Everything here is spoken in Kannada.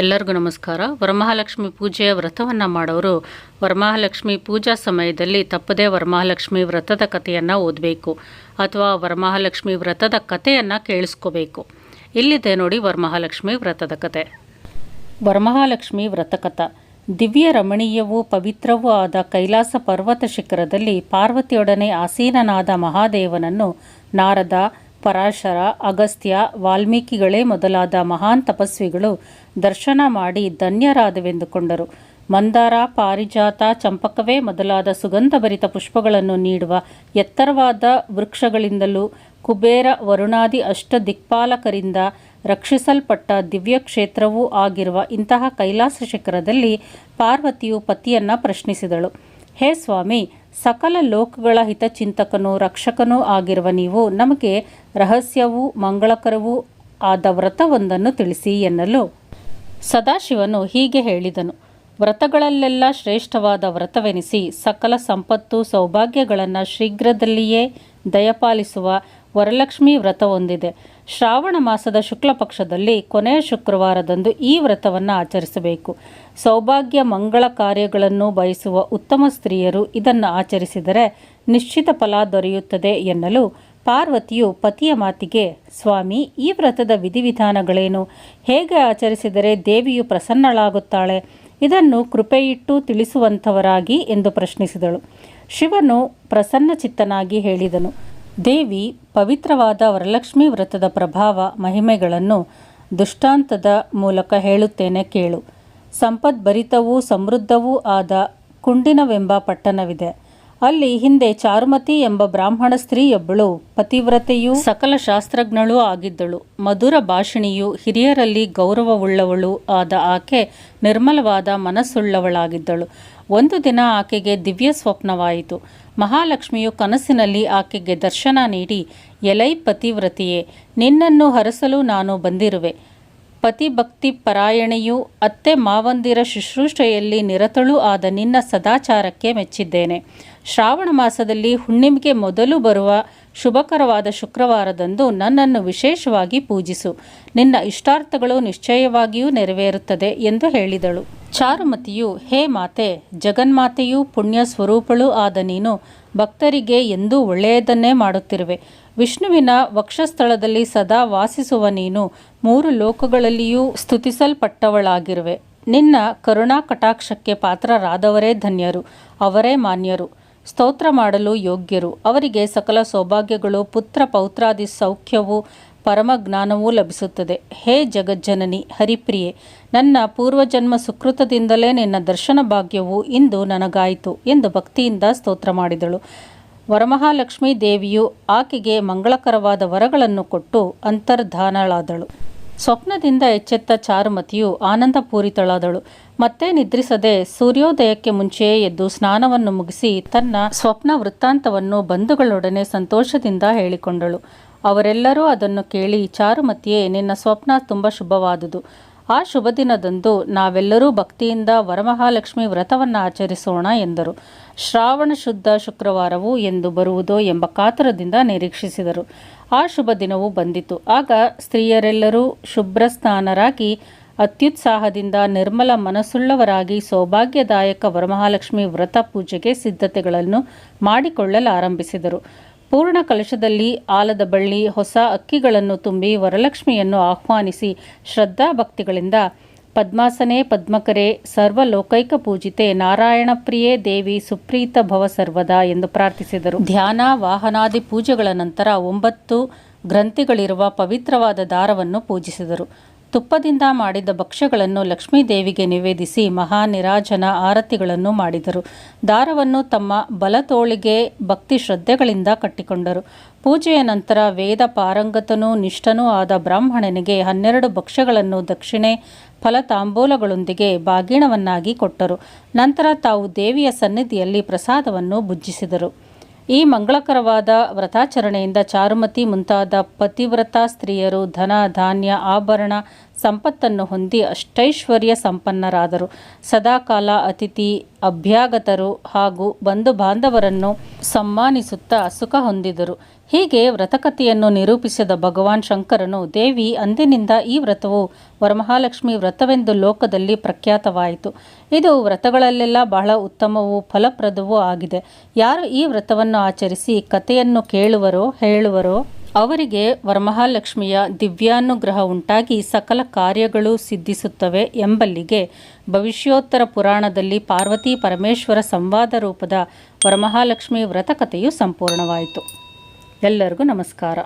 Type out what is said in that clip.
ಎಲ್ಲರಿಗೂ ನಮಸ್ಕಾರ. ವರಮಹಾಲಕ್ಷ್ಮಿ ಪೂಜೆಯ ವ್ರತವನ್ನು ಮಾಡೋರು ವರಮಹಾಲಕ್ಷ್ಮಿ ಪೂಜಾ ಸಮಯದಲ್ಲಿ ತಪ್ಪದೇ ವರಮಹಾಲಕ್ಷ್ಮಿ ವ್ರತದ ಕಥೆಯನ್ನು ಓದಬೇಕು ಅಥವಾ ವರಮಹಾಲಕ್ಷ್ಮಿ ವ್ರತದ ಕಥೆಯನ್ನು ಕೇಳಿಸ್ಕೋಬೇಕು. ಇಲ್ಲಿದೆ ನೋಡಿ ವರಮಹಾಲಕ್ಷ್ಮಿ ವ್ರತದ ಕತೆ ವರಮಹಾಲಕ್ಷ್ಮಿ ವ್ರತಕಥ ದಿವ್ಯ ರಮಣೀಯವೂ ಪವಿತ್ರವೂ ಆದ ಕೈಲಾಸ ಪರ್ವತ ಶಿಖರದಲ್ಲಿ ಪಾರ್ವತಿಯೊಡನೆ ಆಸೀನನಾದ ಮಹಾದೇವನನ್ನು ನಾರದ ಪರಾಶರ, ಅಗಸ್ತ್ಯ, ವಾಲ್ಮೀಕಿಗಳೇ ಮೊದಲಾದ ಮಹಾನ್ ತಪಸ್ವಿಗಳು ದರ್ಶನ ಮಾಡಿ ಧನ್ಯರಾದವೆಂದುಕೊಂಡರು. ಮಂದಾರ, ಪಾರಿಜಾತ, ಚಂಪಕವೇ ಮೊದಲಾದ ಸುಗಂಧಭರಿತ ಪುಷ್ಪಗಳನ್ನು ನೀಡುವ ಎತ್ತರವಾದ ವೃಕ್ಷಗಳಿಂದಲೂ ಕುಬೇರ ವರುಣಾದಿ ಅಷ್ಟ ದಿಕ್ಪಾಲಕರಿಂದ ರಕ್ಷಿಸಲ್ಪಟ್ಟ ದಿವ್ಯ ಕ್ಷೇತ್ರವೂ ಆಗಿರುವ ಇಂತಹ ಕೈಲಾಸ ಶಿಖರದಲ್ಲಿ ಪಾರ್ವತಿಯು ಪತಿಯನ್ನ ಪ್ರಶ್ನಿಸಿದಳು. ಹೇ ಸ್ವಾಮಿ ಸಕಲ ಲೋಕಗಳ ಹಿತಚಿಂತಕನೂ ರಕ್ಷಕನೂ ಆಗಿರುವ ನೀವು ನಮಗೆ ರಹಸ್ಯವೂ ಮಂಗಳಕರವೂ ಆದ ವ್ರತವೊಂದನ್ನು ತಿಳಿಸಿ ಎನ್ನಲು. ಸದಾಶಿವನು ಹೀಗೆ ಹೇಳಿದನು. ವ್ರತಗಳಲ್ಲೆಲ್ಲ ಶ್ರೇಷ್ಠವಾದ ವ್ರತವೆನಿಸಿ ಸಕಲ ಸಂಪತ್ತು ಸೌಭಾಗ್ಯಗಳನ್ನು ಶೀಘ್ರದಲ್ಲಿಯೇ ದಯಪಾಲಿಸುವ ವರಲಕ್ಷ್ಮಿ ವ್ರತ ಹೊಂದಿದೆ. ಶ್ರಾವಣ ಮಾಸದ ಶುಕ್ಲ ಪಕ್ಷದಲ್ಲಿ ಕೊನೆಯ ಶುಕ್ರವಾರದಂದು ಈ ವ್ರತವನ್ನು ಆಚರಿಸಬೇಕು. ಸೌಭಾಗ್ಯ, ಮಂಗಳ ಕಾರ್ಯಗಳನ್ನು ಬಯಸುವ ಉತ್ತಮ ಸ್ತ್ರೀಯರು ಇದನ್ನು ಆಚರಿಸಿದರೆ ನಿಶ್ಚಿತ ಫಲ ದೊರೆಯುತ್ತದೆ ಎನ್ನಲು ಪಾರ್ವತಿಯು ಪತಿಯ ಮಾತಿಗೆ, ಸ್ವಾಮಿ, ಈ ವ್ರತದ ವಿಧಿವಿಧಾನಗಳೇನು? ಹೇಗೆ ಆಚರಿಸಿದರೆ ದೇವಿಯು ಪ್ರಸನ್ನಳಾಗುತ್ತಾಳೆ? ಇದನ್ನು ಕೃಪೆಯಿಟ್ಟು ತಿಳಿಸುವಂಥವರಾಗಿ ಎಂದು ಪ್ರಶ್ನಿಸಿದಳು. ಶಿವನು ಪ್ರಸನ್ನಚಿತ್ತನಾಗಿ ಹೇಳಿದನು. ದೇವಿ ಪವಿತ್ರವಾದ ವರಲಕ್ಷ್ಮಿ ವ್ರತದ ಪ್ರಭಾವ ಮಹಿಮೆಗಳನ್ನು ದುಷ್ಟಾಂತದ ಮೂಲಕ ಹೇಳುತ್ತೇನೆ ಕೇಳು. ಸಂಪದ್ಭರಿತವೂ ಸಮೃದ್ಧವೂ ಆದ ಕುಂಡಿನವೆಂಬ ಪಟ್ಟಣವಿದೆ. ಅಲ್ಲಿ ಹಿಂದೆ ಚಾರುಮತಿ ಎಂಬ ಬ್ರಾಹ್ಮಣ ಸ್ತ್ರೀಯೊಬ್ಬಳು. ಪತಿವ್ರತೆಯೂ ಸಕಲ ಶಾಸ್ತ್ರಜ್ಞಳೂ ಆಗಿದ್ದಳು. ಮಧುರ ಭಾಷಿಣಿಯು ಹಿರಿಯರಲ್ಲಿ ಗೌರವವುಳ್ಳವಳು ಆದ ಆಕೆ ನಿರ್ಮಲವಾದ ಮನಸ್ಸುಳ್ಳವಳಾಗಿದ್ದಳು. ಒಂದು ದಿನ ಆಕೆಗೆ ದಿವ್ಯ ಸ್ವಪ್ನವಾಯಿತು. ಮಹಾಲಕ್ಷ್ಮಿಯು ಕನಸಿನಲ್ಲಿ ಆಕೆಗೆ ದರ್ಶನ ನೀಡಿ, ಎಲೈ ಪತಿವ್ರತೆಯೇ, ನಿನ್ನನ್ನು ಹರಸಲು ನಾನು ಬಂದಿರುವೆ. ಪತಿಭಕ್ತಿ ಪರಾಯಣೆಯೂ ಅತ್ತೆ ಮಾವಂದಿರ ಶುಶ್ರೂಷೆಯಲ್ಲಿ ನಿರತಳು ಆದ ನಿನ್ನ ಸದಾಚಾರಕ್ಕೆ ಮೆಚ್ಚಿದ್ದೇನೆ. ಶ್ರಾವಣ ಮಾಸದಲ್ಲಿ ಹುಣ್ಣಿಮೆಗೆ ಮೊದಲು ಬರುವ ಶುಭಕರವಾದ ಶುಕ್ರವಾರದಂದು ನನ್ನನ್ನು ವಿಶೇಷವಾಗಿ ಪೂಜಿಸು. ನಿನ್ನ ಇಷ್ಟಾರ್ಥಗಳು ನಿಶ್ಚಯವಾಗಿಯೂ ನೆರವೇರುತ್ತದೆ ಎಂದು ಹೇಳಿದಳು. ಚಾರುಮತಿಯು, ಹೇ ಮಾತೆ, ಜಗನ್ಮಾತೆಯು ಪುಣ್ಯ ಸ್ವರೂಪಳೂ ಆದ ನೀನು ಭಕ್ತರಿಗೆ ಎಂದೂ ಒಳ್ಳೆಯದನ್ನೇ ಮಾಡುತ್ತಿರುವೆ. ವಿಷ್ಣುವಿನ ವಕ್ಷಸ್ಥಳದಲ್ಲಿ ಸದಾ ವಾಸಿಸುವ ನೀನು ಮೂರು ಲೋಕಗಳಲ್ಲಿಯೂ ಸ್ತುತಿಸಲ್ಪಟ್ಟವಳಾಗಿರುವೆ. ನಿನ್ನ ಕರುಣಾ ಕಟಾಕ್ಷಕ್ಕೆ ಪಾತ್ರರಾದವರೇ ಧನ್ಯರು, ಅವರೇ ಮಾನ್ಯರು, ಸ್ತೋತ್ರ ಮಾಡಲು ಯೋಗ್ಯರು. ಅವರಿಗೆ ಸಕಲ ಸೌಭಾಗ್ಯಗಳು, ಪುತ್ರ ಪೌತ್ರಾದಿ ಸೌಖ್ಯವೂ ಪರಮಜ್ಞಾನವೂ ಲಭಿಸುತ್ತದೆ. ಹೇ ಜಗಜ್ಜನನಿ, ಹರಿಪ್ರಿಯೆ, ನನ್ನ ಪೂರ್ವಜನ್ಮ ಸುಕೃತದಿಂದಲೇ ನಿನ್ನ ದರ್ಶನ ಭಾಗ್ಯವು ಇಂದು ನನಗಾಯಿತು ಎಂದು ಭಕ್ತಿಯಿಂದ ಸ್ತೋತ್ರ ಮಾಡಿದಳು. ವರಮಹಾಲಕ್ಷ್ಮೀ ದೇವಿಯು ಆಕೆಗೆ ಮಂಗಳಕರವಾದ ವರಗಳನ್ನು ಕೊಟ್ಟು ಅಂತರ್ಧಾನಳಾದಳು. ಸ್ವಪ್ನದಿಂದ ಎಚ್ಚೆತ್ತ ಚಾರುಮತಿಯು ಆನಂದಪೂರಿತಳಾದಳು. ಮತ್ತೆ ನಿದ್ರಿಸದೆ ಸೂರ್ಯೋದಯಕ್ಕೆ ಮುಂಚೆಯೇ ಎದ್ದು ಸ್ನಾನವನ್ನು ಮುಗಿಸಿ ತನ್ನ ಸ್ವಪ್ನ ವೃತ್ತಾಂತವನ್ನು ಬಂಧುಗಳೊಡನೆ ಸಂತೋಷದಿಂದ ಹೇಳಿಕೊಂಡಳು. ಅವರೆಲ್ಲರೂ ಅದನ್ನು ಕೇಳಿ ಚಾರುಮತಿಯೇ ನಿನ್ನ ಸ್ವಪ್ನ ತುಂಬ ಶುಭವಾದುದು. ಆ ಶುಭ ದಿನದಂದು ನಾವೆಲ್ಲರೂ ಭಕ್ತಿಯಿಂದ ವರಮಹಾಲಕ್ಷ್ಮಿ ವ್ರತವನ್ನು ಆಚರಿಸೋಣ ಎಂದರು. ಶ್ರಾವಣ ಶುದ್ಧ ಶುಕ್ರವಾರವು ಎಂದು ಬರುವುದೋ ಎಂಬ ಕಾತರದಿಂದ ನಿರೀಕ್ಷಿಸಿದರು. ಆ ಶುಭ ದಿನವೂ ಬಂದಿತು. ಆಗ ಸ್ತ್ರೀಯರೆಲ್ಲರೂ ಶುಭ್ರಸ್ನಾನರಾಗಿ ಅತ್ಯುತ್ಸಾಹದಿಂದ ನಿರ್ಮಲ ಮನಸ್ಸುಳ್ಳವರಾಗಿ ಸೌಭಾಗ್ಯದಾಯಕ ವರಮಹಾಲಕ್ಷ್ಮಿ ವ್ರತ ಪೂಜೆಗೆ ಸಿದ್ಧತೆಗಳನ್ನು ಮಾಡಿಕೊಳ್ಳಲಾರಂಭಿಸಿದರು. ಪೂರ್ಣ ಕಲಶದಲ್ಲಿ ಆಲದ ಬಳ್ಳಿ, ಹೊಸ ಅಕ್ಕಿಗಳನ್ನು ತುಂಬಿ ವರಲಕ್ಷ್ಮಿಯನ್ನು ಆಹ್ವಾನಿಸಿ ಶ್ರದ್ಧಾಭಕ್ತಿಗಳಿಂದ ಪದ್ಮಾಸನೆ, ಪದ್ಮಕರೆ, ಸರ್ವಲೋಕೈಕ ಪೂಜಿತೆ, ನಾರಾಯಣ ಪ್ರಿಯೇ ದೇವಿ, ಸುಪ್ರೀತ ಭವ ಸರ್ವದಾ ಎಂದು ಪ್ರಾರ್ಥಿಸಿದರು. ಧ್ಯಾನ, ವಾಹನಾದಿ ಪೂಜೆಗಳ ನಂತರ ಒಂಬತ್ತು ಗ್ರಂಥಿಗಳಿರುವ ಪವಿತ್ರವಾದ ದಾರವನ್ನು ಪೂಜಿಸಿದರು. ತುಪ್ಪದಿಂದ ಮಾಡಿದ ಭಕ್ಷ್ಯಗಳನ್ನು ಲಕ್ಷ್ಮೀದೇವಿಗೆ ನಿವೇದಿಸಿ ಮಹಾ ನಿರಾಜನ ಆರತಿಗಳನ್ನು ಮಾಡಿದರು. ದಾರವನ್ನು ತಮ್ಮ ಬಲತೋಳಿಗೆ ಭಕ್ತಿ ಶ್ರದ್ಧೆಗಳಿಂದ ಕಟ್ಟಿಕೊಂಡರು. ಪೂಜೆಯ ನಂತರ ವೇದ ಪಾರಂಗತನೂ ನಿಷ್ಠನೂ ಆದ ಬ್ರಾಹ್ಮಣನಿಗೆ ಹನ್ನೆರಡು ಭಕ್ಷ್ಯಗಳನ್ನು ದಕ್ಷಿಣೆ ಫಲತಾಂಬೂಲಗಳೊಂದಿಗೆ ಬಾಗಿಣವನ್ನಾಗಿ ಕೊಟ್ಟರು. ನಂತರ ತಾವು ದೇವಿಯ ಸನ್ನಿಧಿಯಲ್ಲಿ ಪ್ರಸಾದವನ್ನು ಭುಜಿಸಿದರು. ಈ ಮಂಗಳಕರವಾದ ವ್ರತಾಚರಣೆಯಿಂದ ಚಾರುಮತಿ ಮುಂತಾದ ಪತಿವ್ರತ ಸ್ತ್ರೀಯರು ಧನ, ಧಾನ್ಯ, ಆಭರಣ, ಸಂಪತ್ತನ್ನು ಹೊಂದಿ ಅಷ್ಟೈಶ್ವರ್ಯ ಸಂಪನ್ನರಾದರು. ಸದಾಕಾಲ ಅತಿಥಿ, ಅಭ್ಯಾಗತರು ಹಾಗೂ ಬಂಧು ಬಾಂಧವರನ್ನು ಸಮ್ಮಾನಿಸುತ್ತಾ ಸುಖ ಹೊಂದಿದರು. ಹೀಗೆ ವ್ರತಕಥೆಯನ್ನು ನಿರೂಪಿಸಿದ ಭಗವಾನ್ ಶಂಕರನು, ದೇವಿ, ಅಂದಿನಿಂದ ಈ ವ್ರತವು ವರಮಹಾಲಕ್ಷ್ಮಿ ವ್ರತವೆಂದು ಲೋಕದಲ್ಲಿ ಪ್ರಖ್ಯಾತವಾಯಿತು. ಇದು ವ್ರತಗಳಲ್ಲೆಲ್ಲ ಬಹಳ ಉತ್ತಮವೂ ಫಲಪ್ರದವೂ ಆಗಿದೆ. ಯಾರು ಈ ವ್ರತವನ್ನು ಆಚರಿಸಿ ಕಥೆಯನ್ನು ಕೇಳುವರೋ, ಹೇಳುವರೋ, ಅವರಿಗೆ ವರಮಹಾಲಕ್ಷ್ಮಿಯ ದಿವ್ಯಾನುಗ್ರಹ ಉಂಟಾಗಿ ಸಕಲ ಕಾರ್ಯಗಳು ಸಿದ್ಧಿಸುತ್ತವೆ ಎಂಬಲ್ಲಿಗೆ ಭವಿಷ್ಯೋತ್ತರ ಪುರಾಣದಲ್ಲಿ ಪಾರ್ವತಿ ಪರಮೇಶ್ವರ ಸಂವಾದ ರೂಪದ ವರಮಹಾಲಕ್ಷ್ಮಿ ವ್ರತಕಥೆಯು ಸಂಪೂರ್ಣವಾಯಿತು. ಎಲ್ಲರಿಗೂ ನಮಸ್ಕಾರ.